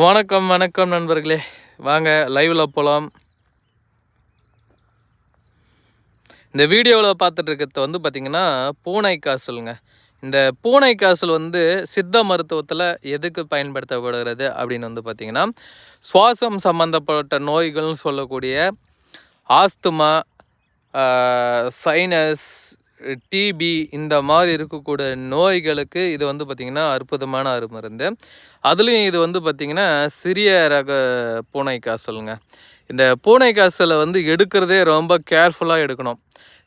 வணக்கம் வணக்கம் நண்பர்களே. வாங்க லைவில் போகலாம் இந்த வீடியோவில் பார்த்துட்டு இருக்கிறது வந்து பார்த்திங்கன்னா பூனை காசலுங்க. இந்த பூனை காசல் வந்து சித்த மருத்துவத்தில் எதுக்கு பயன்படுத்தப்படுகிறது அப்படின்னு வந்து பார்த்திங்கன்னா சுவாசம் சம்மந்தப்பட்ட நோய்கள்னு சொல்லக்கூடிய ஆஸ்துமா சைனஸ் டிபி இந்த மாதிரி இருக்கக்கூடிய நோய்களுக்கு இது வந்து பார்த்திங்கன்னா அற்புதமான அருமருந்து. அதுலேயும் இது வந்து பார்த்திங்கன்னா சிறிய ரக பூனை காசலுங்க இந்த பூனை காசலை வந்து எடுக்கிறதே ரொம்ப கேர்ஃபுல்லாக எடுக்கணும்.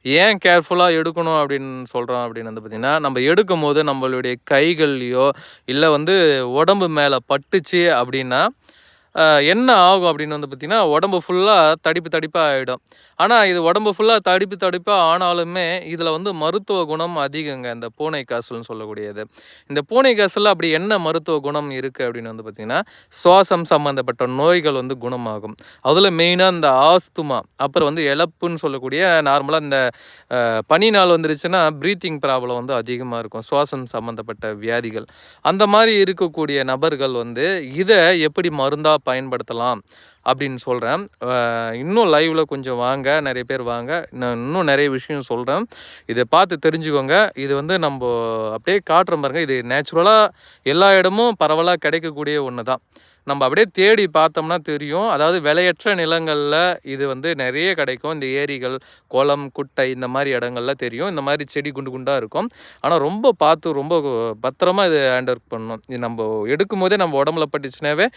ஏன் கேர்ஃபுல்லாக எடுக்கணும் அப்படின்னு சொல்கிறோம் அப்படின்னு வந்து பார்த்திங்கன்னா நம்ம எடுக்கும் போது நம்மளுடைய கைகள்லையோ இல்லை வந்து உடம்பு மேலே பட்டுச்சு அப்படின்னா என்ன ஆகும் அப்படின்னு வந்து பார்த்திங்கன்னா உடம்பு ஃபுல்லாக தடிப்பு தடிப்பாக ஆகிடும் ஆனால் இது உடம்பு ஃபுல்லாக தடிப்பு தடிப்பாக ஆனாலுமே இதில் வந்து மருத்துவ குணம் அதிகங்க இந்த பூனை காசுன்னு சொல்லக்கூடியது. இந்த பூனை காசில் அப்படி என்ன மருத்துவ குணம் இருக்குது அப்படின்னு வந்து பார்த்திங்கன்னா சுவாசம் சம்மந்தப்பட்ட நோய்கள் வந்து குணமாகும். அதில் மெயினாக இந்த ஆஸ்துமா அப்புறம் வந்து இழப்புன்னு சொல்லக்கூடிய நார்மலாக இந்த பனி நாள் வந்துருச்சுன்னா ப்ரீத்திங் ப்ராப்ளம் வந்து அதிகமாக இருக்கும் சுவாசம் சம்மந்தப்பட்ட வியாதிகள். அந்த மாதிரி இருக்கக்கூடிய நபர்கள் வந்து இதை எப்படி மருந்தாக பயன்படுத்தலாம் அப்படின்னு சொல்கிறேன் இன்னும் லைவில் கொஞ்சம் வாங்க நிறைய பேர் வாங்க. நான் இன்னும் நிறைய விஷயம் சொல்கிறேன் இதை பார்த்து தெரிஞ்சுக்கோங்க. இது வந்து நம்ம அப்படியே காட்டுறோம் பாருங்க. இது நேச்சுரலாக எல்லா இடமும் பரவலாக கிடைக்கக்கூடிய ஒன்று தான் நம்ம அப்படியே தேடி பார்த்தோம்னா தெரியும். அதாவது விலையற்ற நிலங்களில் இது வந்து நிறைய கிடைக்கும். இந்த ஏரிகள் குளம் குட்டை இந்த மாதிரி இடங்கள்லாம் தெரியும். இந்த மாதிரி செடி குண்டு குண்டாக இருக்கும். ஆனால் ரொம்ப பார்த்து ரொம்ப பத்திரமாக இது ஹேண்ட் ஒர்க் பண்ணணும். இது நம்ம எடுக்கும் போதே நம்ம உடம்புல பட்டுச்சுனாவே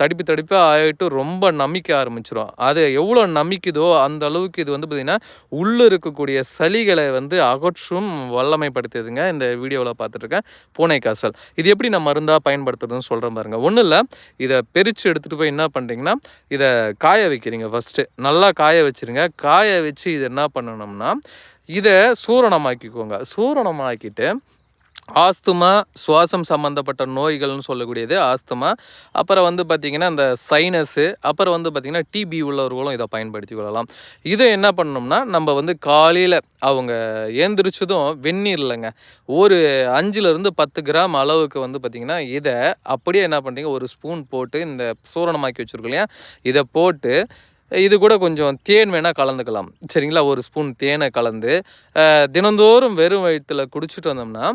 தடுப்பு தடிப்பு தடிப்பாக ஆகிட்டு ரொம்ப நமிக்க ஆரம்பிச்சிடும் அது எவ்வளோ நமிக்குதோ அந்த அளவுக்கு இது வந்து பார்த்திங்கன்னா உள்ளே இருக்கக்கூடிய சளிகளை வந்து அகற்றும் வல்லமைப்படுத்துதுங்க இந்த வீடியோவில் பார்த்துட்ருக்கேன் பூனை காசல் இது எப்படி நான் மருந்தாக பயன்படுத்துறதுன்னு சொல்கிறேன் பாருங்க. ஒன்றும் இல்லை இதை பிரித்து எடுத்துகிட்டு போய் என்ன பண்ணுறீங்கன்னா இதை காய வைக்கிறீங்க ஃபஸ்ட்டு நல்லா காய வச்சிருங்க. காய வச்சு இது என்ன பண்ணணும்னா இதை சூரணமாக்கிக்கோங்க. சூரணமாக்கிட்டு ஆஸ்துமா சுவாசம் சம்மந்தப்பட்ட நோய்கள்னு சொல்லக்கூடியது ஆஸ்துமா. அப்புறம் வந்து பார்த்திங்கன்னா இந்த சைனஸு அப்புறம் வந்து பார்த்திங்கன்னா டிபி உள்ளவர்களும் இதை பயன்படுத்தி கொள்ளலாம். இதை என்ன பண்ணணும்னா நம்ம வந்து காலையில் அவங்க ஏந்திரிச்சதும் வெந்நீர் இல்லைங்க. ஒரு அஞ்சுலேருந்து பத்து கிராம் அளவுக்கு வந்து பார்த்திங்கன்னா இதை அப்படியே என்ன பண்ணுறீங்க ஒரு ஸ்பூன் போட்டு இந்த சூரணமாக்கி வச்சுருக்கோம் இல்லையா இதை போட்டு இது கூட கொஞ்சம் தேன் வேணால் கலந்துக்கலாம். சரிங்களா ஒரு ஸ்பூன் தேனை கலந்து தினந்தோறும் வெறும் வயிற்றில் குடிச்சிட்டு வந்தோம்னா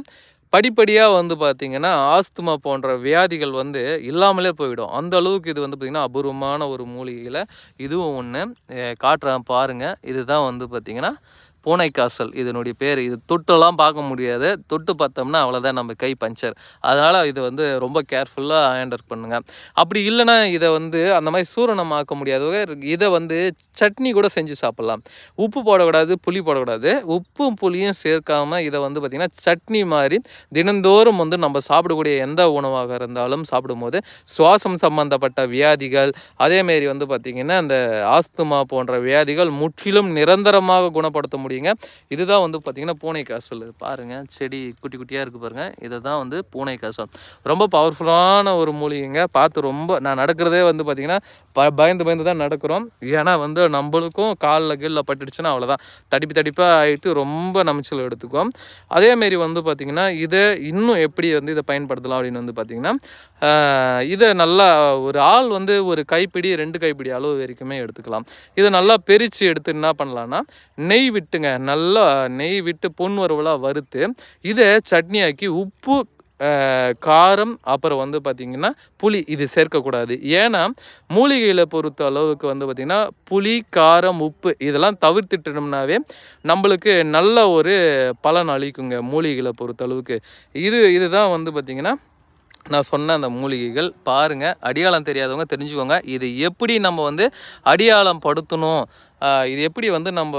படிப்படியாக வந்து பார்த்திங்கன்னா ஆஸ்துமா போன்ற வியாதிகள் வந்து இல்லாமலே போயிடும். அந்த அளவுக்கு இது வந்து பார்த்திங்கன்னா அபூர்வமான ஒரு மூலிகையில் இதுவும் ஒன்று காட்டுறேன் பாருங்கள் இதுதான் வந்து பார்த்திங்கன்னா பூனைக்காசல் இதனுடைய பேர். இது தொட்டெல்லாம் பார்க்க முடியாது. தொட்டு பார்த்தோம்னா அவ்வளோதான் நம்ம கை பஞ்சர். அதனால் இது வந்து ரொம்ப கேர்ஃபுல்லாக ஹேண்டர் பண்ணுங்கள் அப்படி இல்லைன்னா இதை வந்து அந்த மாதிரி சூரணம் ஆக்க முடியாது இதை வந்து சட்னி கூட செஞ்சு சாப்பிட்லாம். உப்பு போடக்கூடாது புளி போடக்கூடாது. உப்பும் புளியும் சேர்க்காமல் இதை வந்து பார்த்திங்கன்னா சட்னி மாதிரி தினந்தோறும் வந்து நம்ம சாப்பிடக்கூடிய எந்த உணவாக இருந்தாலும் சாப்பிடும்போது சுவாசம் சம்பந்தப்பட்ட வியாதிகள் அதேமாரி வந்து பார்த்திங்கன்னா இந்த ஆஸ்துமா போன்ற வியாதிகள் முற்றிலும் நிரந்தரமாக குணப்படுத்த முடியும். முடியுங்க. இதுதான் வந்து பார்த்திங்கன்னா பூனை காசல். பாருங்கள் செடி குட்டி குட்டியாக இருக்குது பாருங்கள் இதை தான் வந்து பூனை காசல். ரொம்ப பவர்ஃபுல்லான ஒரு மூலிகைங்க. பார்த்து ரொம்ப நான் நடக்கிறதே வந்து பார்த்திங்கன்னா ப பயந்து பயந்து தான் நடக்கிறோம். ஏன்னா வந்து நம்மளுக்கும் காலில் கீழில் பட்டுடுச்சுன்னா அவ்வளோதான் தடிப்பு தடிப்பாக ஆகிட்டு ரொம்ப நமைச்சல் எடுத்துக்கும் அதேமாரி வந்து பார்த்திங்கன்னா இதை இன்னும் எப்படி வந்து இதை பயன்படுத்தலாம் அப்படின்னு வந்து பார்த்திங்கன்னா இதை நல்லா ஒரு ஆள் வந்து ஒரு கைப்பிடி ரெண்டு கைப்பிடி அளவு வரைக்குமே எடுத்துக்கலாம். இதை நல்லா பெரிச்சு எடுத்து என்ன பண்ணலான்னா நெய் விட்டுங்க. நல்லா நெய் விட்டு பொன் வறுவலாக வறுத்து இதை சட்னியாக்கி உப்பு காரம் அப்புறம் வந்து பார்த்திங்கன்னா புளி இது சேர்க்கக்கூடாது. ஏன்னா மூலிகையில் பொறுத்த அளவுக்கு வந்து பார்த்திங்கன்னா புளி காரம் உப்பு இதெல்லாம் தவிர்த்துட்டோம்னாவே நம்மளுக்கு நல்ல ஒரு பலன் அளிக்குங்க மூலிகைகளை பொறுத்த அளவுக்கு. இது இதுதான் வந்து பார்த்திங்கன்னா நான் சொன்ன அந்த மூலிகைகள். பாருங்கள் அடியாளம் தெரியாதவங்க தெரிஞ்சுக்கோங்க. இது எப்படி நம்ம வந்து அடியாளம் படுத்தணும்? இது எப்படி வந்து நம்ம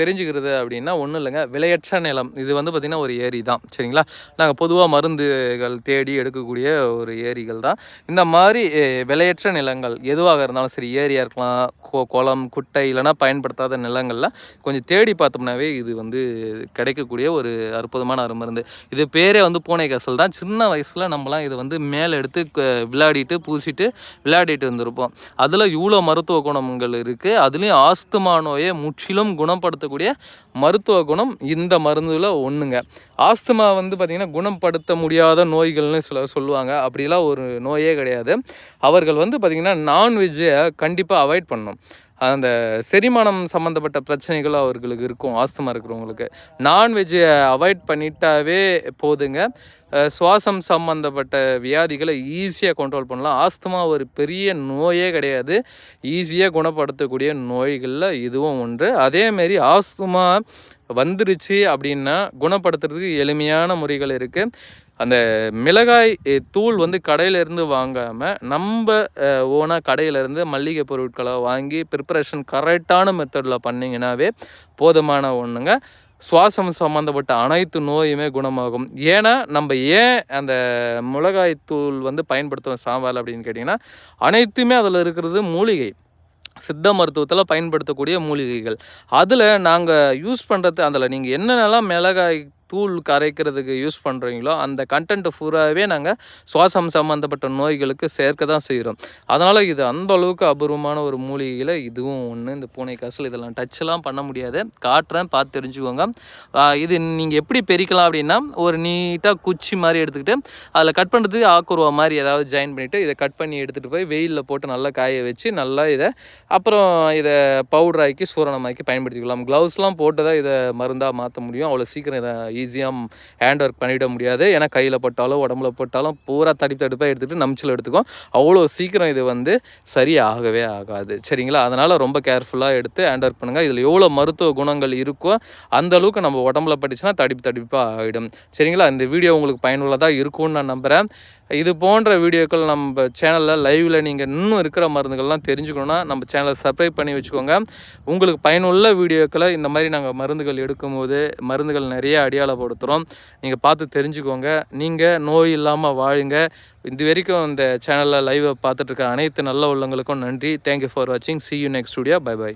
தெரிஞ்சுக்கிறது அப்படின்னா ஒன்றும் இல்லைங்க. விலையற்ற நிலம். இது வந்து பார்த்திங்கன்னா ஒரு ஏரி தான். சரிங்களா? நாங்கள் பொதுவாக மருந்துகள் தேடி எடுக்கக்கூடிய ஒரு ஏரிகள் தான். இந்த மாதிரி விலையற்ற நிலங்கள் எதுவாக இருந்தாலும் சரி ஏரியாக இருக்கலாம் கோ குளம் குட்டை இல்லைன்னா பயன்படுத்தாத நிலங்களில் கொஞ்சம் தேடி பார்த்தோம்னாவே இது வந்து கிடைக்கக்கூடிய ஒரு அற்புதமான அருமருந்து. இது பேரே வந்து பூனை காசல் தான். சின்ன வயசில் நம்மலாம் இதை வந்து மேலே எடுத்து க- விளையாடிட்டு பூசிட்டு விளையாடிட்டு இருந்திருப்போம். அதில் இவ்வளோ மருத்துவ குணங்கள் இருக்குது அதுலேயும் ஆஸ்து ஆஸ்துமா நோயை முற்றிலும் குணப்படுத்தக்கூடிய மருத்துவ குணம் இந்த மருந்தில் ஒன்றுங்க ஆஸ்துமா வந்து பார்த்திங்கன்னா குணப்படுத்த முடியாத நோய்கள்னு சில சொல்லுவாங்க. அப்படிலாம் ஒரு நோயே கிடையாது. அவர்கள் வந்து பார்த்திங்கன்னா நான்வெஜ்ஜை கண்டிப்பாக அவாய்ட் பண்ணணும். அந்த செரிமானம் சம்மந்தப்பட்ட பிரச்சனைகள் அவர்களுக்கு இருக்கும் ஆஸ்துமா இருக்கிறவங்களுக்கு. நான்வெஜ்ஜை அவாய்ட் பண்ணிட்டாவே போதுங்க. சுவாசம் சம்மந்தப்பட்ட வியாதிகளை ஈஸியாக கண்ட்ரோல் பண்ணலாம். ஆஸ்துமா ஒரு பெரிய நோயே கிடையாது. ஈஸியாக குணப்படுத்தக்கூடிய நோய்களில் இதுவும் ஒன்று. அதேமாரி ஆஸ்துமா வந்துருச்சு அப்படின்னா குணப்படுத்துறதுக்கு எளிமையான முறைகள் இருக்குது அந்த மிளகாய் தூள் வந்து கடையிலேருந்து வாங்காமல் நம்ம ஓனாக கடையிலேருந்து மல்லிகை பொருட்களை வாங்கி ப்ரிப்பரேஷன் கரெக்டான மெத்தடில் பண்ணிங்கனாவே போதுமான ஒன்றுங்க சுவாசம் சம்மந்தப்பட்ட அனைத்து நோயுமே குணமாகும். ஏன்னா நம்ம ஏன் அந்த மிளகாய் தூள் வந்து பயன்படுத்துவோம் சாம்பார் அப்படின்னு கேட்டிங்கன்னா அனைத்துமே அதில் இருக்கிறது மூலிகை. சித்த மருத்துவத்தில் பயன்படுத்தக்கூடிய மூலிகைகள். அதில் நாங்கள் யூஸ் பண்ணுறது அதில் நீங்கள் என்னென்னலாம் மிளகாய் தூள் கரைக்கிறதுக்கு யூஸ் பண்ணுறீங்களோ அந்த கண்டென்ட் பூராவே நாங்கள் சுவாசம் சம்மந்தப்பட்ட நோய்களுக்கு சேர்க்க தான் செய்கிறோம் அதனால் இது அந்த அளவுக்கு அபூர்வமான ஒரு மூலிகையில் இதுவும் ஒன்று இந்த பூனை காசல் இதெல்லாம் டச்செல்லாம் பண்ண முடியாது. காட்டுறேன் பார்த்து தெரிஞ்சுக்கோங்க. இது நீங்கள் எப்படி பெரிக்கலாம் அப்படின்னா ஒரு நீட்டாக குச்சி மாதிரி எடுத்துக்கிட்டு அதில் கட் பண்ணுறதுக்கு ஆக்குருவா மாதிரி ஏதாவது ஜாயின் பண்ணிவிட்டு இதை கட் பண்ணி எடுத்துகிட்டு போய் வெயிலில் போட்டு நல்லா காய வச்சு நல்லா இதை அப்புறம் இதை பவுடராக்கி சூரணமாக்கி பயன்படுத்திக்கலாம். க்ளவுஸ்லாம் போட்டு தான் இதை மருந்தாக மாற்ற முடியும். அவ்வளோ சீக்கிரம் இதை ஈஸியாக ஹேண்ட் ஒர்க் பண்ணிட முடியாது. ஏன்னா கையில் போட்டாலும் உடம்புல போட்டாலும் பூரா தடிப்பு தடிப்பாக எடுத்துகிட்டு நமிச்சில் எடுத்துக்கும் அவ்வளோ சீக்கிரம் இது வந்து சரியாகவே ஆகாது. சரிங்களா? அதனால் ரொம்ப கேர்ஃபுல்லாக எடுத்து ஹேண்ட் ஒர்க் பண்ணுங்கள் இதில் எவ்வளோ மருத்துவ குணங்கள் இருக்கோ அந்த அளவுக்கு நம்ம உடம்புல பட்டுச்சுன்னா தடிப்பு தடிப்பாக ஆகிடும் சரிங்களா? இந்த வீடியோ உங்களுக்கு பயனுள்ளதாக இருக்கும்னு நான் நம்புகிறேன் இது போன்ற வீடியோக்கள் நம்ம சேனலில் லைவில் நீங்கள் இன்னும் இருக்கிற மருந்துகள்லாம் தெரிஞ்சுக்கணுன்னா நம்ம சேனலை சப்ஸ்கிரைப் பண்ணி வச்சுக்கோங்க. உங்களுக்கு பயனுள்ள வீடியோக்களை இந்த மாதிரி நாங்கள் மருந்துகள் எடுக்கும்போது மருந்துகள் நிறைய அடையாளப்படுத்துகிறோம் நீங்கள் பார்த்து தெரிஞ்சுக்கோங்க. நீங்கள் நோய் இல்லாமல் வாழுங்க. இது வரைக்கும் இந்த சேனலில் லைவை பார்த்துட்ருக்க அனைத்து நல்ல உள்ளங்களுக்கும் நன்றி. தேங்க்யூ ஃபார் வாட்சிங் see you next studio bye bye